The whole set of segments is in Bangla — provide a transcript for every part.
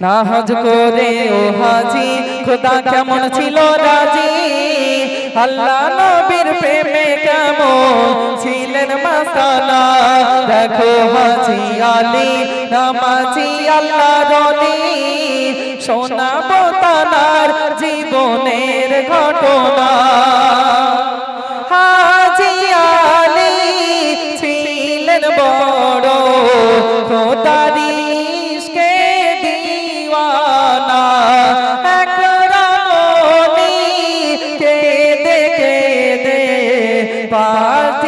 না হজ করে ও হাজি খোদা কেমন ছিল রাজি? আল্লাহ নবীর প্রেমে কেমন ছিলেন মাসানা দেখো হাজি আলী নামাজি আল্লাহ রলি শোনাবো তানার জীবনের ঘটনা। হাজি আলী ছিলেন বড় খোদারি पास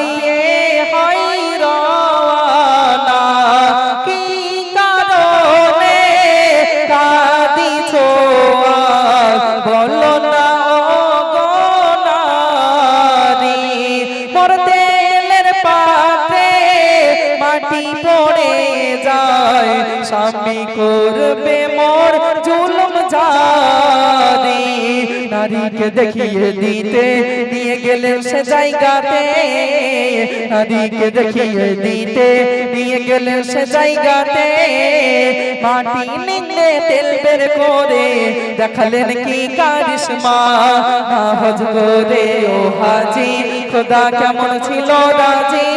নারীকে দেখিয়ে দিতে। নিয়ে গেলেন সে জায়গাতে। নারীকে দেখিয়ে দিতে। নিয়ে গেলেন সে জায়গাতে। মাটি নিলে তেল বের করে। দেখালেন কি কারিশমা। হজ করে ও হাজি, খোদা কেমন ছিল রাজি।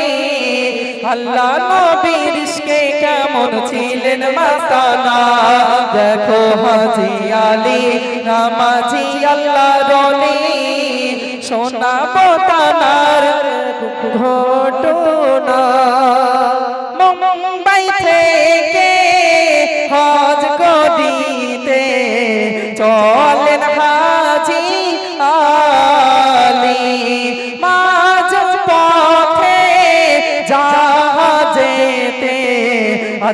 আল্লাহ নবীর ইশকে কেমন ছিলেন মাস্তানা? দেখো হাজি আলী, নামাজি আল্লাহ রনি সোনা তানার ঘটনা। মুম্বাই থেকে হজ করিতে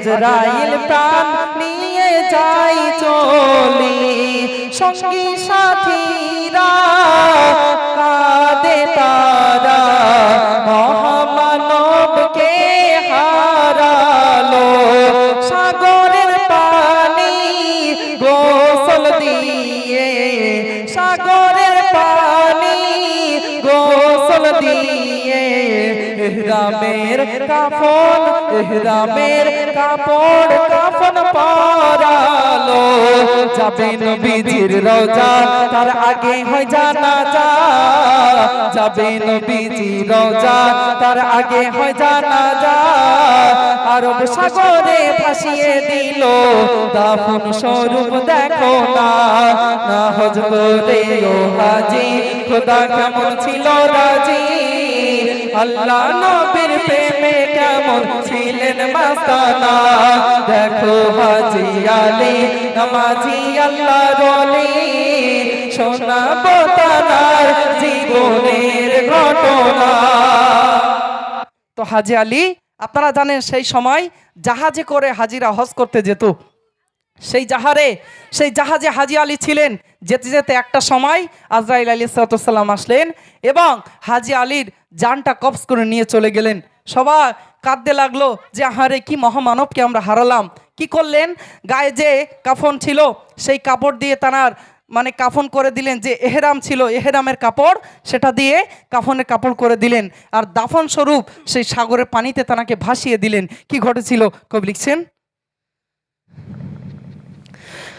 আজরাইল প্রাণ নিয়ে যাই চলি। সঙ্গী সাথীরা কাঁদে তারা। মহামানবকে এহরামের কাফন কাপড় কাফন পরালো। যাবে নবীজির রোজা, তার আগে হয় জানা যাবে নবীজি রোজা, তার আগে হয় আরব সাগরে ভাসিয়ে দিল, দাফন স্বরূপ দেখো না। না হজ করে ও হাজি, খোদা কেমন ছিল রাজি? আল্লাহ নবীর প্রেমে কেমন ছিলেন মাস্তানা। দেখো হাজি আলী, নামাজি আল্লাহ রলি শোনাবো তানার জীবনের ঘটনা। তো হাজি আলী, আপনারা জানেন সেই সময় জাহাজে করে হাজিরা হজ করতে যেত। সেই জাহারে, সেই জাহাজে হাজি আলী ছিলেন। যেতে যেতে একটা সময় আজরাইল আলী সালাম আসলেন এবং হাজি আলীর জানটা কবজ করে নিয়ে চলে গেলেন। সবাই কাঁদতে লাগল যে, আহারে, কি মহামানবকে আমরা হারালাম। কি করলেন? গায়ে যে কাফন ছিল, সেই কাপড় দিয়ে তানার মানে কাফন করে দিলেন যে, এহেরাম ছিল, এহেরামের কাপড়, সেটা দিয়ে কাফনের কাপড় করে দিলেন। আর দাফন স্বরূপ সেই সাগরের পানিতে তানাকে ভাসিয়ে দিলেন। কি ঘটেছিল? কবি লিখছেন?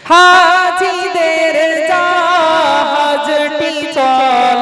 হাজিদের জাহাজটি চলে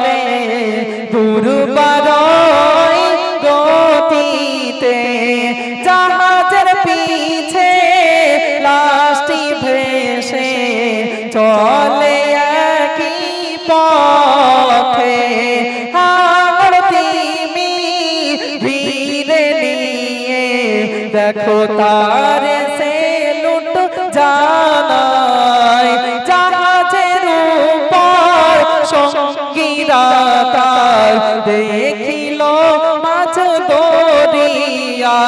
দেখো তার সে লুট জানায় জাহাজের উপর সঙ্গীরা তার দেখিল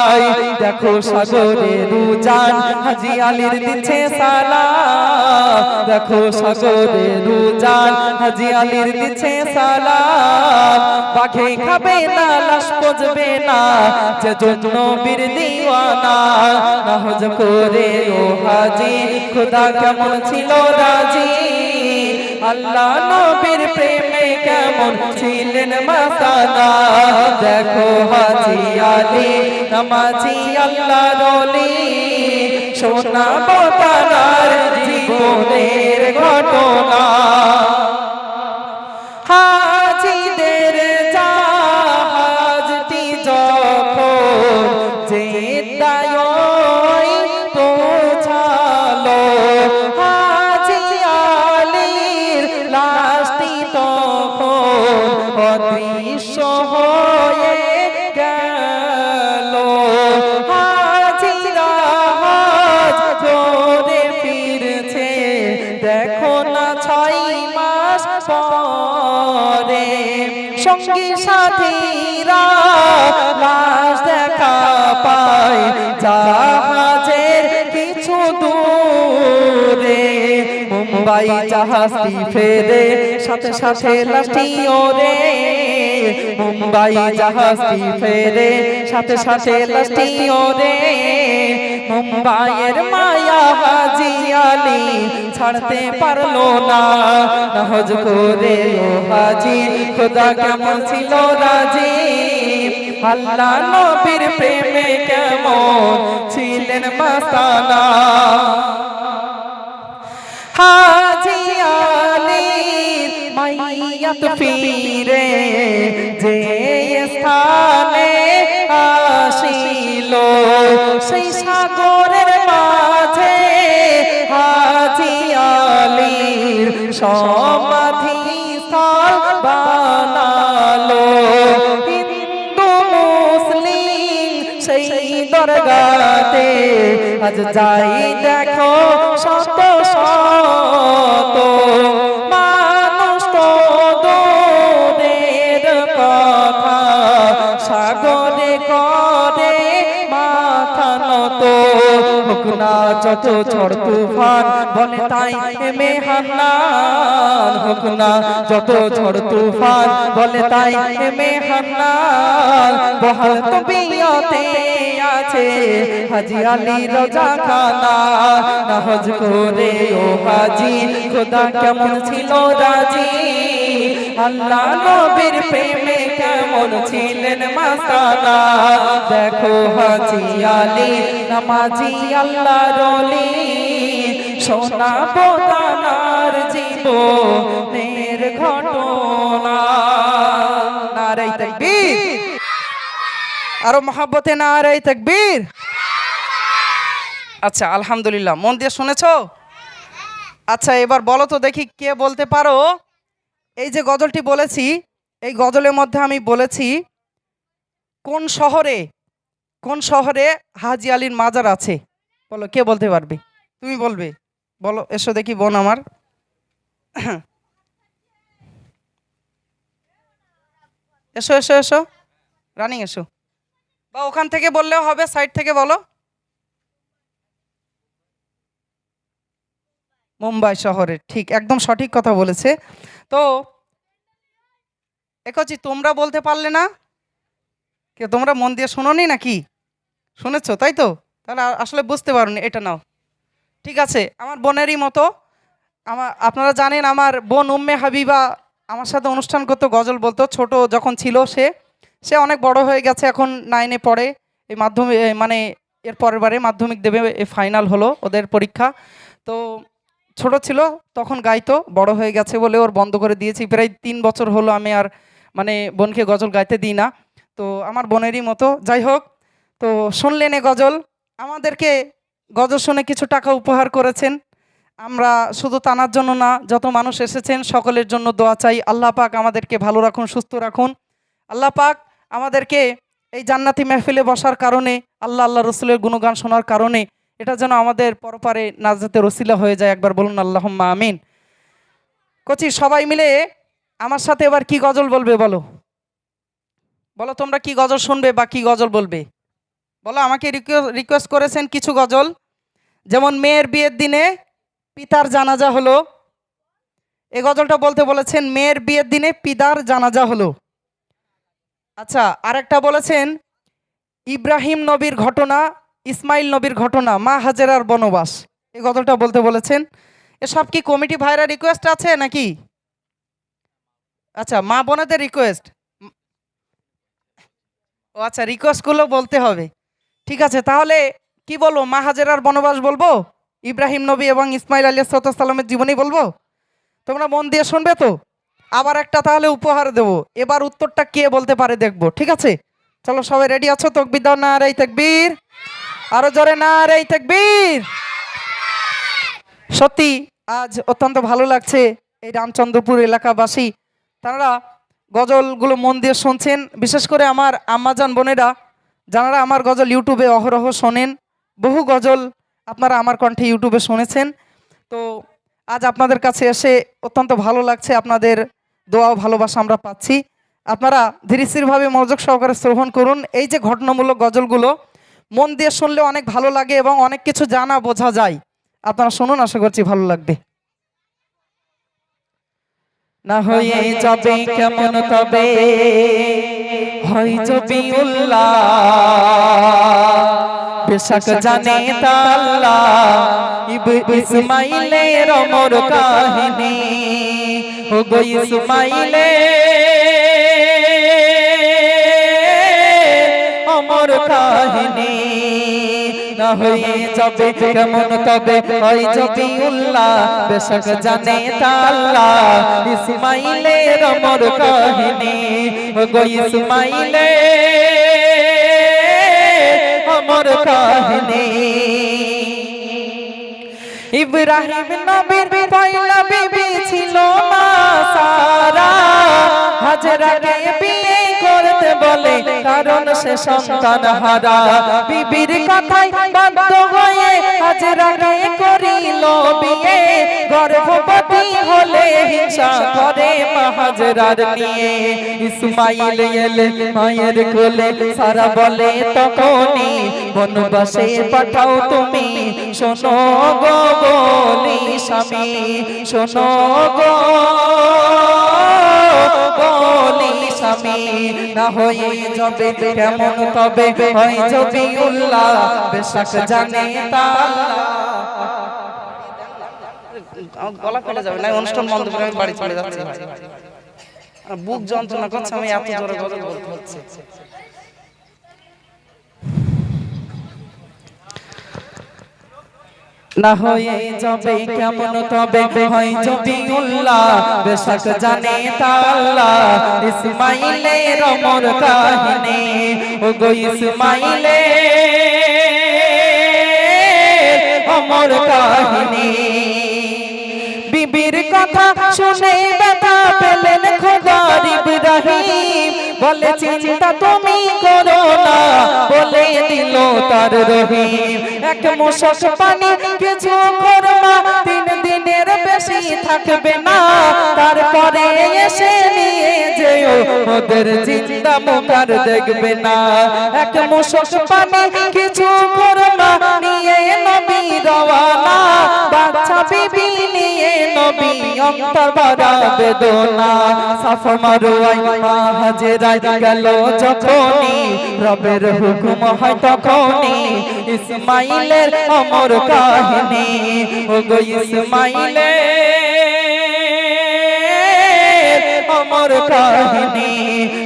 দরিয়ায় দেখো সাগরের উজান হাজি আলীর দিচ্ছে সালাম। দেখো সাগরের উজান হাজি আলীর দিচ্ছে সালাম। পাখে খাবে না, লাশ পচবে না যে জন্য বীর দিওয়ানা। নাহজ করে ও হাজি, খোদা কেমন ছিল রাজি? আল্লাহ নবীর প্রেমে কেমন ছিলেন মাসাদা দেখো হাজি আলী, নামাজি আল্লাহ রলি সোনা বোতার জীবনের ঘটনা। হাজিদের লাশ দেখা পায় জাহাজের কিছু দূরে মুম্বাই জাহাজটি ফেরে সাথে সাথে লাশটি ওরে মুম্বাই জাহাজটি ফেরে সাথে সাথে লাশটি ওরে মুম্বাইয়ের মায়া হাজি আলী ছাড়তে পারল না। নাহজ করে হাজি খোদা কেমন ছিল রাজি? আল্লাহ নবীর প্রেমে কেমন ছিলেন মাস্তানা হাজি আলীর মাইয়াত ফিরে যে স্থানে আসিল, সেই সাগরের মাঝে হাজি আলীর সমাধি স্থল বানালো দরগাতে আজ যাই দেখো শত শত মানুষ তো দূরের কথা। সাগরে করে মাথা নত। হোক না যত ঝড় তুফান বলে তাই এমে হান্নান হোক না যত ঝড় তুফান বলে তাই এমে হান্নান বহাল তবিয়তে আছে। হাজি আলী রোজা খানা নাহজ করে ও হাজি। খোদা কেমন ছিল রাজি? আল্লাহ নবীর প্রেমে কেমন ছিলেন মাস্তানা দেখো হাজি আলী, নামাজি আল্লাহ রলি সোনা বোতানার জীবনের ঘটনা। নারাই তাকবীর আরও মহাব্বতে না আর এই তাকবীর? আচ্ছা আলহামদুলিল্লাহ। মন দিয়ে শুনেছো? আচ্ছা এবার বলো তো দেখি কে বলতে পারো? এই যে গজলটি বলেছি, এই গজলের মধ্যে আমি বলেছি, কোন শহরে কোন শহরে হাজি আলীর মাজার আছে? বলো, কে বলতে পারবে? তুমি বলবে। বলো, এসো দেখি বোন আমার। এসো এসো এসো। রানিং, এসো। বা ওখান থেকে বললেও হবে, সাইড থেকে বলো। মুম্বাই শহরে ঠিক, একদম সঠিক কথা বলেছে। তো, একচি, তোমরা বলতে পারলে না? কে তোমরা মন দিয়ে শোনোনি নাকি? শুনেছো, তাই তো? তাহলে আসলে বুঝতে পারোনি, এটা নাও। ঠিক আছে, আমার বোনেরই মতো, আমার, আপনারা জানেন আমার বোন উম্মে হাবিবা আমার সাথে অনুষ্ঠান করতো, গজল বলতো, ছোট যখন ছিল সে। সে অনেক বড় হয়ে গেছে, এখন নাইনে পড়ে। এই মাধ্যমিক মানে এর পরের বারে মাধ্যমিক দেবে ফাইনাল হলো ওদের পরীক্ষা। তো ছোট ছিল, তখন গাইতো, বড় হয়ে গেছে বলে ওর বন্ধ করে দিয়েছি। প্রায় তিন বছর হলো আমি আর মানে বোনকে গজল গাইতে দিই না। তো আমার বোনেরই মতো, যাই হোক, তো শুনলেন এ গজল। আমাদেরকে গজল শুনে কিছু টাকা উপহার করেছেন। আমরা শুধু তানার জন্য না, যত মানুষ এসেছেন, সকলের জন্য দোয়া চাই। আল্লাহ পাক আমাদেরকে ভালো রাখুন, সুস্থ রাখুন। আল্লাহ পাক আমাদেরকে এই জান্নাতি মেহফিলে বসার কারণে, আল্লাহ আল্লাহ রসুলের গুণগান শোনার কারণে, এটা যেন আমাদের পরপারে নাজাতের রসিলা হয়ে যায়। একবার বলুন, আল্লাহম্মা আমিন। কচি, সবাই মিলে আমার সাথে এবার কি গজল বলবে বলো? বলো, তোমরা কি গজল শুনবে বা কি গজল বলবে? বলো, আমাকে রিকোয়েস্ট করেছেন কিছু গজল। যেমন, মেয়ের বিয়ের দিনে পিতার জানাজা হলো। এ গজলটা বলতে বলেছেন, মেয়ের বিয়ের দিনে পিতার জানাজা হলো। আচ্ছা আরেকটা বলেছেন, ইব্রাহিম নবীর ঘটনা, ইসমাইল নবীর ঘটনা, মা হাজেরার বনবাস। এই গজলটা বলতে বলেছেন। এসব কি কমিটি ভাইরা রিকোয়েস্ট আছে নাকি? আচ্ছা মা বোনেদের রিকোয়েস্ট ও আচ্ছা রিকোয়েস্টগুলো বলতে হবে। ঠিক আছে, তাহলে কি বলব, মা হাজেরার বনবাস বলব? ইব্রাহিম নবী এবং ইসমাইল আলী সালামের জীবনী বলব? তোমরা মন দিয়ে শুনবে তো? আবার একটা তাহলে উপহার দেব। এবার উত্তরটা কে বলতে পারে দেখব, ঠিক আছে? চলো সবাই রেডি আছো? তকবির দাও, না রে তেকবীর। আরও জোরে, না রে তেকবীর। সত্যি, আজ অত্যন্ত ভালো লাগছে এই রামচন্দ্রপুর এলাকাবাসী। তারা গজলগুলো মন দিয়ে শুনছেন। বিশেষ করে আমার আম্মাজান বোনেরা, যারা আমার গজল ইউটিউবে অহরহ শোনেন, বহু গজল আপনারা আমার কণ্ঠে ইউটিউবে শুনেছেন। তো আজ আপনাদের কাছে এসে অত্যন্ত ভালো লাগছে। আপনাদের দোয়া ভালোবাসা আমরা পাচ্ছি। আপনারা ধীরস্থিরভাবে মনোযোগ সহকারে শ্রবণ করুন। এই যে ঘটনামূলক গজলগুলো মন দিয়ে শুনলে অনেক ভালো লাগে এবং অনেক কিছু জানা বোঝা যায়। আপনারা শুনুন আশা করছি ভালো লাগবে। না হয়ে যাবে কেমন তবে হয় জবি উল্লাহ বেশক জানে তাল্লা ইব ইসমাইলের অমর কাহিনী। ও গো ইসমাইলে অমর কাহিনী। না হয়ে যাবে কেমন তবে হয় জবি উল্লাহ বেশক জানে তাল্লা ইসমাইলের অমর কাহিনী। ও গো ইসমাইলে অমর কাহিনী। ইব্রাহিম নবীর পয়লা বিবি ছিল মা সারা। হাজরাকে বিয়ে করতে বলে, কারণ সে সন্তান হারা। বিবির কথায় বাধ্য হয়ে হাজরাকে করিল বিয়ে। গর্ভবতী হলে হিংসা করে মাহাজরার নিয়ে। ইসমাইল এলে মায়ের কোলে, সারা বলে তখনই বনবাসে পাঠাও তুমি। শোনো গো বলি স্বামী, শোনো গো বলি স্বামী। না হয়ে যাবে কেমন তবে, হয় যদি উল্লাহ, বেশাক জানে তাল্লা গলা ফেলে যাবে। না অনুষ্ঠান বন্ধ করে আমি বাড়ি চলে যাচ্ছি। বুক যন্ত্রণা করছে, আমি এত জোরে বলতে হচ্ছে না হয়ে যাবে কেমন তবে, হয় যদি উল্লাহ, বেশক জানে তাল্লা ইসমাইলের অমর কাহিনী ও গো ইসমাইলে অমর কাহিনী। বলে, চিন্তা তুমি করো না। বলে দিল তার রহিম। এক পানি, কিছু করমা তিন দিনের বেশি থাকবে না। তারপরে এসে নিয়ে যেও, ওদের চিন্তা মুখার দেখবে না। এক মশক পানি, কিছু করমা নিয়ে রওয়ানা বাচ্চা বিবি নিয়ে নবী অন্তর ভরা বেদনা। সাফ মারুয়াই মা গেল যখনই, রবের হুকুম হয় তখনই। ইসমাইলের অমর কাহিনী ও গো ইসমাইলের অমর কাহিনী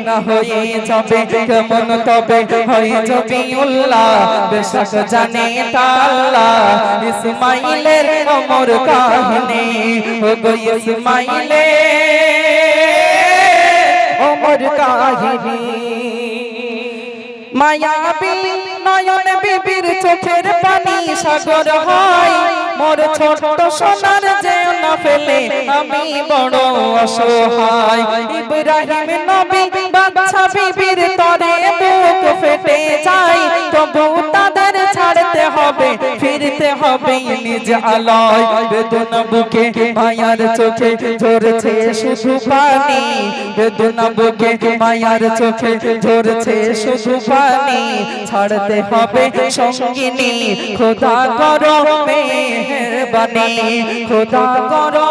না হয়ে যাবে কেমন তবে? হয়ে যাবে উল্লাহ বেশক জানে তাল্লা ইসমাইলের অমর কাহিনী ও গো ইসমাইলের অমর কাহিনী। মায়াবী নয়ন বিবির চোখের পানি সাগর হয়। মোর ছোট সোনার যে না ফেলে আমি বড় অসহায়। ইব্রাহিম নবী বাচ্চা বিবির তরে বুক ফেটে যায়। তবু তা হবে, ফিরতে হবে নিজ আলয়। বেদনা বুকে মায়ার চোখে ঝরছে শুধু পানি। বেদনা বুকে মায়ার চোখে ঝরছে শুধু পানি। ছাড়তে হবে সঙ্গিনী, খোদা করো মেহরবানি, খোদা করো।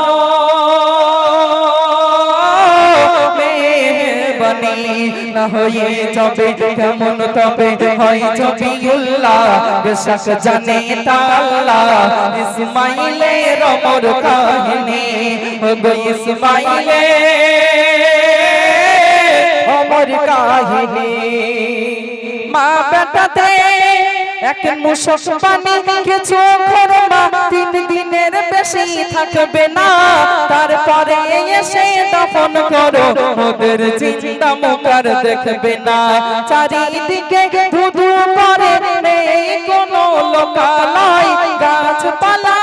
মেহরবানি না হয়ে যাবে, কেমন তবে হয় যাবে উল্লাহ বেশক জানে তাল্লা ইসমাইলের অমর কাহিনী। গো ইসমাইলে অমর কাহিনী। মা বেটাতে এক মুশক পানি কিছু খরমা তিন দিনের বেশি থাকবে না। তারপরে এসে দফন করো ওদের চিন্তা মুখার দেখবে না। চারিদিকে ধুধু করে নেই কোনো লোকালয়। গাছপালা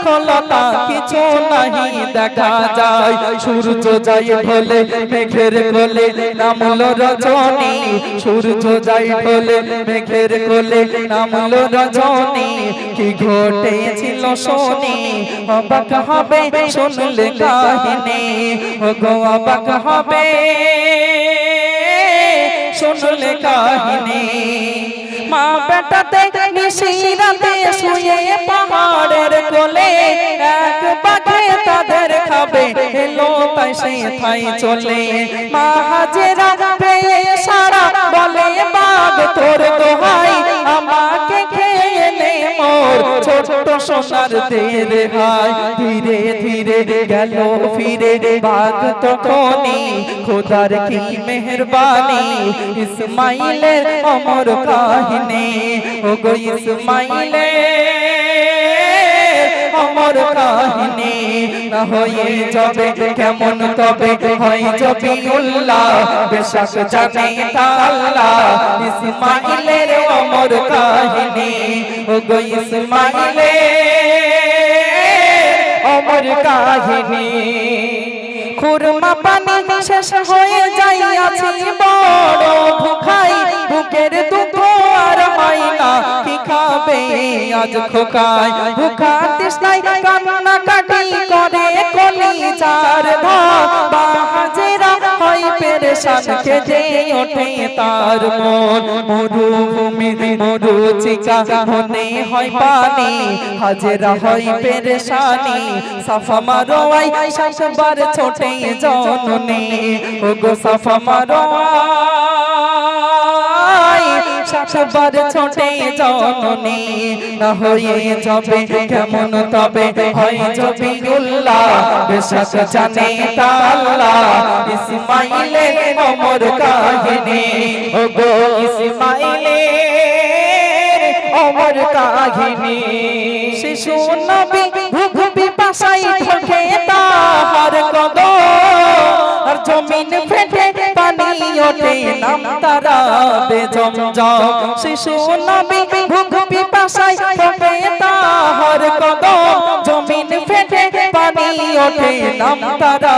বৃক্ষলতা কিছু নাহি দেখা যায়। সূর্য যাই ঢলে মেঘের কোলে নামলো রজনী। সূর্য যাই ঢলে মেঘের কোলে নামলো রজনী। কি ঘটেছিল শুনি, অবাক হবে শুনলে কাহিনী। গো অবাক হবে শুনলে কাহিনী। মা বেটাতে নিশিরাতে শুয়ে পাহাড়ের কোলে এক পাখে তাদের খাবে। এলো তাই সে থাই চলে। মা হাজেরা পেয়ে সারা বলে, বাঘ তোর দোহাই, আমাকে খেয়ে নে মোর। সোনার দের হাই ধীরে ধীরে গেল ফিরে বাঘ তখনই, খোদার কি মেহরবানি? ইসমাইলের অমর কাহিনী ও গো ইসমাইলের অমর কাহিনী না হয়ে যাবে, কেমন তবে হয় যাবে উল্লাহ। বেশক জানে তাল্লাহ ইসমাইলের অমর কাহিনী। ও গো ইসমাইলের অমর কাহিনী। খুরমা পানি শেষ হয়ে যাইয়াছি, বড় ভুখাই বুকের দুঃখ আর হয় না কি খাবে আজ খোকায় ভুখা তৃষ্ণায় কান্না কাটি করে কলি চার হয় পেরেশান খেজে ওঠে তার মন। মরুভূমি মরুচিকা মনে হয় পানি। হাজেরা হয় পেরেশানি। সাফা মারোয়াই শাসবার ছোটে জননী। ও গো সাফা মারোয়াই শাসবার ছোটে জননী না হয়ে যাবে কেমন তবে? হয় যাবে উল্লাহ বেশক জানে তাল্লা ইসমাইলের অমর কাহিনী ও গো ইসমাইলের অমর কাহিনী। শিশু নবী ভুগ পিপাসাই ঢোকে তাহার কদম আর জমিন ফেটে পানি ওঠে, নাম তারা বেজম জম শিশু নবী ভুগ পিপাসাই ঢোকে তাহার কদম। জমিন ফেটে পানি ওঠে, নাম তারা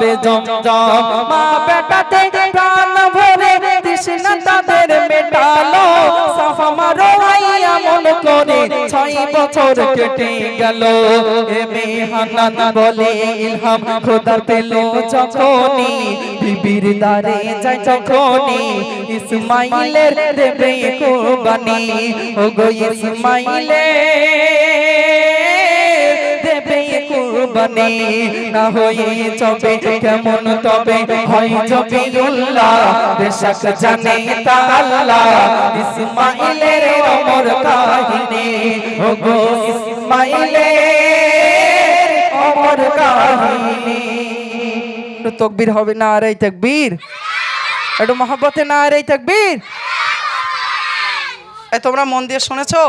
বেজম জম মা বেটাতে প্রাণ ভরে তৃষ্ণা তাদের মেটালো। সাফা মারো এমন করে। ছয় বছর কেটে গেল। এ মেহানান বলে ইলহাম খোদা পেল যখনই। বিবির যায় ইসমাইলের দেবে কোরবানি। ও গো ইসমাইলের কুরবানি না কেমন তবে? বেশক জানে তাআলা ইসমাইলের অমর কাহিনী ও গো ইসমাইলের অমর কাহিনী। তকবীর হবে না আর এই তকবীর? একটু মহব্বতে না আর এই তকবীর? তোমরা মন দিয়ে শুনেছো?